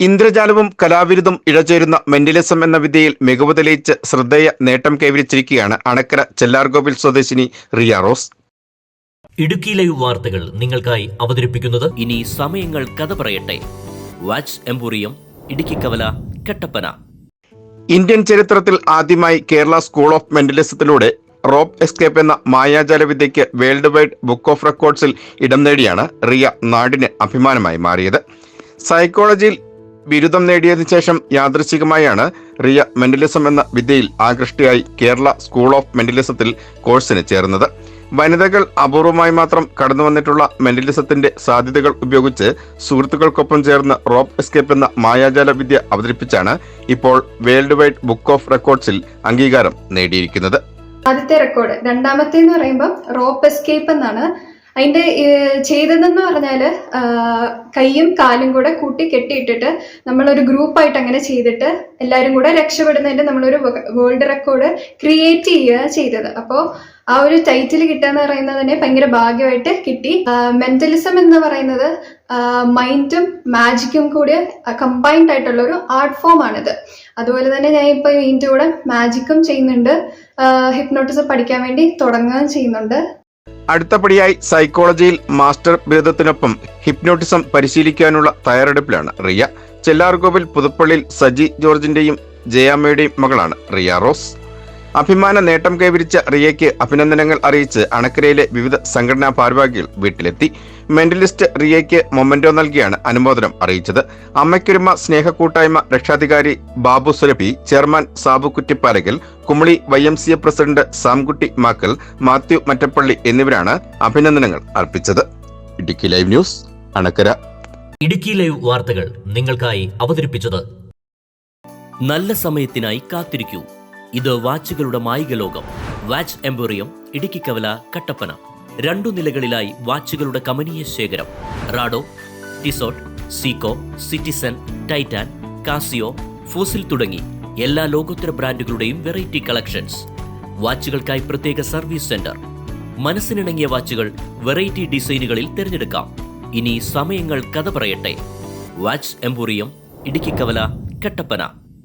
ഇന്ദ്രജാലവും കലാവിരുതും ഇഴചേരുന്ന mentalism എന്ന വിദ്യയിൽ മികവ് തെളിയിച്ച് ശ്രദ്ധേയ നേട്ടം കൈവരിച്ചിരിക്കുകയാണ് അണക്കര ചെല്ലാർഗോപിൽ സ്വദേശിനി റിയ റോസ്. ഇടുക്കി ലൈവ് വാർത്തകൾ നിങ്ങൾക്കായി അവതരിപ്പിക്കുന്നത് ഇനി സമയങ്ങൾ കഥ പറയട്ടെ. വാച്ച് എംപോറിയം ഇടുക്കി കവല കട്ടപ്പന. ഇന്ത്യൻ ചരിത്രത്തിൽ ആദ്യമായി കേരള സ്കൂൾ ഓഫ് മെന്റലിസത്തിലൂടെ റോപ്പ് എസ്കേപ്പ് എന്ന മായാജാല വിദ്യയ്ക്ക് വേൾഡ് വൈഡ് ബുക്ക് ഓഫ് റെക്കോർഡ്സിൽ ഇടം നേടിയാണ് റിയ നാടിന് അഭിമാനമായി മാറിയത്. സൈക്കോളജിയിൽ ബിരുദം നേടിയതിനു ശേഷം യാദൃശികമായാണ് റിയ മെന്റലിസം എന്ന വിദ്യയിൽ ആകൃഷ്ടയായി കേരള സ്കൂൾ ഓഫ് മെന്റലിസത്തിൽ കോഴ്സിന് ചേർന്നത്. വനിതകൾ അപൂർവമായി മാത്രം കടന്നു വന്നിട്ടുള്ള മെന്റലിസത്തിന്റെ സാധ്യതകൾ ഉപയോഗിച്ച് സുഹൃത്തുക്കൾക്കൊപ്പം ചേർന്ന് റോപ്പ് എസ്കേപ്പ് എന്ന മായാജാല വിദ്യ അവതരിപ്പിച്ചാണ് ഇപ്പോൾ വേൾഡ് വൈഡ് ബുക്ക് ഓഫ് റെക്കോർഡ്സിൽ അംഗീകാരം നേടിയിരിക്കുന്നത്. ആദ്യത്തെ റെക്കോർഡ്. രണ്ടാമത്തെ എന്ന് പറയുമ്പോൾ റോപ്പ് എസ്കേപ്പ് എന്നാണ് അതിന്റെ ഏഹ്, ചെയ്തതെന്ന് പറഞ്ഞാൽ കൈയും കാലും കൂടെ കൂട്ടി കെട്ടിയിട്ടിട്ട് നമ്മളൊരു ഗ്രൂപ്പായിട്ട് അങ്ങനെ ചെയ്തിട്ട് എല്ലാവരും കൂടെ രക്ഷപ്പെടുന്നതിന്റെ നമ്മളൊരു വേൾഡ് റെക്കോർഡ് ക്രിയേറ്റ് ചെയ്യുക ചെയ്തത്. അപ്പോൾ ആ ഒരു ടൈറ്റിൽ കിട്ടുക എന്ന് പറയുന്നത് തന്നെ ഭയങ്കര ഭാഗ്യമായിട്ട് കിട്ടി. മെന്റലിസം എന്ന് പറയുന്നത് മൈൻഡും മാജിക്കും കൂടി കമ്പൈൻഡ് ആയിട്ടുള്ള ഒരു ആർട്ട് ഫോം ആണിത് അതുപോലെ തന്നെ ഞാൻ ഇപ്പോൾ ഇതിന്റെ കൂടെ മാജിക്കും ചെയ്യുന്നുണ്ട്. ഹിപ്നോട്ടിസം പഠിക്കാൻ വേണ്ടി തുടങ്ങുകയും ചെയ്യുന്നുണ്ട്. അടുത്തപടിയായി സൈക്കോളജിയിൽ മാസ്റ്റർ ബിരുദത്തിനൊപ്പം ഹിപ്നോട്ടിസം പരിശീലിക്കാനുള്ള തയ്യാറെടുപ്പിലാണ് റിയ. ചെല്ലാർകോവിൽ പുതുപ്പള്ളിയിൽ സജി ജോർജിന്റെയും ജയാമ്മയുടെയും മകളാണ് റിയ റോസ്. അഭിമാന നേട്ടം കൈവരിച്ച റിയയ്ക്ക് അഭിനന്ദനങ്ങൾ അറിയിച്ച് അണക്കരയിലെ വിവിധ സംഘടനാ ഭാരവാഹികൾ വീട്ടിലെത്തി. മെന്റലിസ്റ്റ് റിയയ്ക്ക് മൊമെന്റോ നൽകിയാണ് അനുമോദനം അറിയിച്ചത്. അമ്മയ്ക്കൊരുമ സ്നേഹക്കൂട്ടായ്മ രക്ഷാധികാരി Babu Surabhi chairman Sabu Kuttippalakal Kumily Y M C A president Samkutty Makkal Mathew Mattappally എന്നിവരാണ് അഭിനന്ദനങ്ങൾ അർപ്പിച്ചത്. Idukki live news Anakkara. Idukki live വാർത്തകൾ നിങ്ങൾക്കായി അവതരിപ്പിച്ചത്. നല്ല സമയത്തിനായി കാത്തിരിക്കൂ. ഇത് വാച്ചുകളുടെ മായിക ലോകം വാച്ച് ഇടുക്കി കവല കട്ടപ്പന. രണ്ടു നിലകളിലായി വാച്ചുകളുടെ കമനീയ ശേഖരം. Rado Tissot Seiko Citizen Titan Casio Fossil തുടങ്ങി എല്ലാ ലോകോത്തര ബ്രാൻഡുകളുടെയും വെറൈറ്റി കളക്ഷൻസ്. വാച്ചുകൾക്കായി പ്രത്യേക സർവീസ് സെന്റർ. മനസ്സിനിണങ്ങിയ വാച്ചുകൾ വെറൈറ്റി ഡിസൈനുകളിൽ തിരഞ്ഞെടുക്കാം. ഇനി സമയങ്ങൾ കഥ പറയട്ടെ. വാച്ച് എംപോറിയം ഇടുക്കി കവല കട്ടപ്പന.